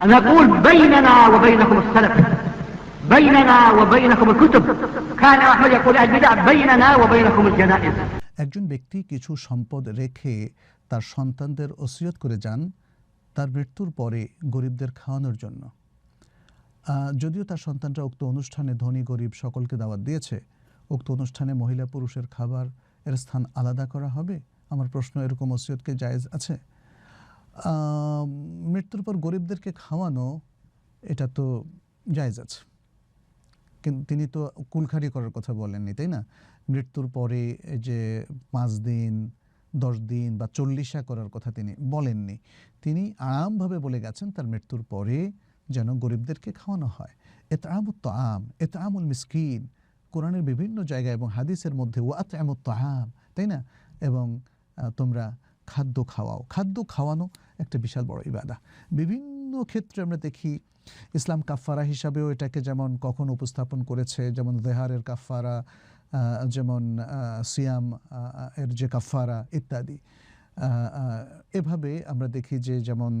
نقول بيننا وبينكم السلف بيننا وبينكم الكتب كان أحمد يقول أهل البدع بيننا وبينكم الجنائز একজন ব্যক্তি কিছু সম্পদ রেখে তার সন্তানদের ওসিয়ত করে যান তার মৃত্যুর পরে গরিবদের খাওয়ানোর জন্য আহ, যদিও তার সন্তানরা উক্ত অনুষ্ঠানে ধনী গরিব সকলকে দাওয়াত দিয়েছে উক্ত অনুষ্ঠানে মহিলা পুরুষের খাবার এর স্থান আলাদা করা হবে আমার প্রশ্ন এরকম ওসিয়তকে জায়েজ আছে আহ, মৃত্যুর পর গরিবদেরকে খাওয়ানো, এটা তো জায়জ আছে। কিন্তু তিনি তো কুলখাড়ি করার কথা বলেননি, তাই না? মৃত্যুর পরে যে পাঁচ দিন, দশ দিন বা চল্লিশা করার কথা তিনি বলেননি। তিনি আরামভাবে বলে গেছেন, তার মৃত্যুর পরে যেন গরিবদেরকে খাওয়ানো হয়। এত আমত আম এতে আমুল মিসকিন, কোরআনের বিভিন্ন জায়গায় এবং হাদিসের মধ্যে ওয়াত আমত আম তাই না? এবং তোমরা খাদ্য খাওয়াও। খাদ্য খাওয়ানো একটা বিশাল বড় ইবাদা। বিভিন্ন ক্ষেত্রে আমরা দেখি, ইসলাম কাফারা হিসাবেও এটাকে যেমন কখন উপস্থাপন করেছে, যেমন দেহারের কাফারা যেমন সিয়াম এর যে কাফারা ইত্যাদি। এভাবে আমরা দেখি যে যেমন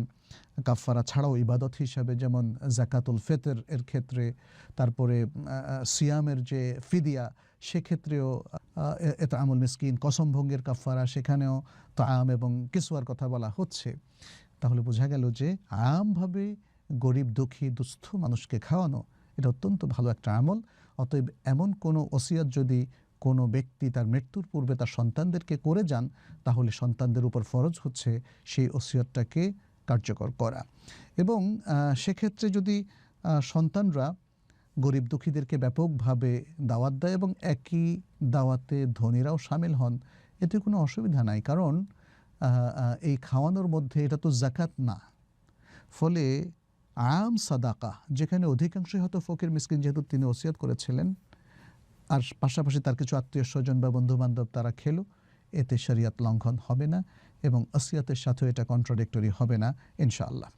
কাফারা ছাড়াও ইবাদত হিসাবে যেমন জাকাতুল ফেতের এর ক্ষেত্রে, তারপরে সিয়ামের যে ফিদিয়া, সেক্ষেত্রেও এটা আমল মিসকিন কসম ভঙ্গের কাফারা সেখানেও তাম এবং কিসুয়ার কথা বলা হচ্ছে। তাহলে বোঝা গেল যে আমভাবে গরিব, দুঃখী, দুস্থ মানুষকে খাওয়ানো, এটা অত্যন্ত ভালো একটা আমল। অতএব এমন কোনো ওসিয়ত যদি কোনো ব্যক্তি তার মৃত্যুর পূর্বে তার সন্তানদেরকে করে যান, তাহলে সন্তানদের উপর ফরজ হচ্ছে সেই ওসিয়তটাকে কার্যকর করা। এবং সেক্ষেত্রে যদি সন্তানরা গরিব দুঃখীদেরকে ব্যাপকভাবে দাওয়াত দেয় এবং একই দাওয়াতে ধনীরাও সামিল হন। এতে কোনো অসুবিধা নাই, কারণ এই খাওয়ানোর মধ্যে এটা তো জাকাত না। ফলে আম সাদাকা, যেখানে অধিকাংশই হয়তো ফকির মিসকিন যেহেতু তিনি ওসিয়াত করেছিলেন, আর পাশাপাশি তার কিছু আত্মীয় স্বজন বা বন্ধু বান্ধব তারা খেলো, এতে শরিয়াত লঙ্ঘন হবে না এবং ওসিয়াতের সাথেও এটা কন্ট্রাডিক্টরি হবে না, ইনশাআল্লাহ।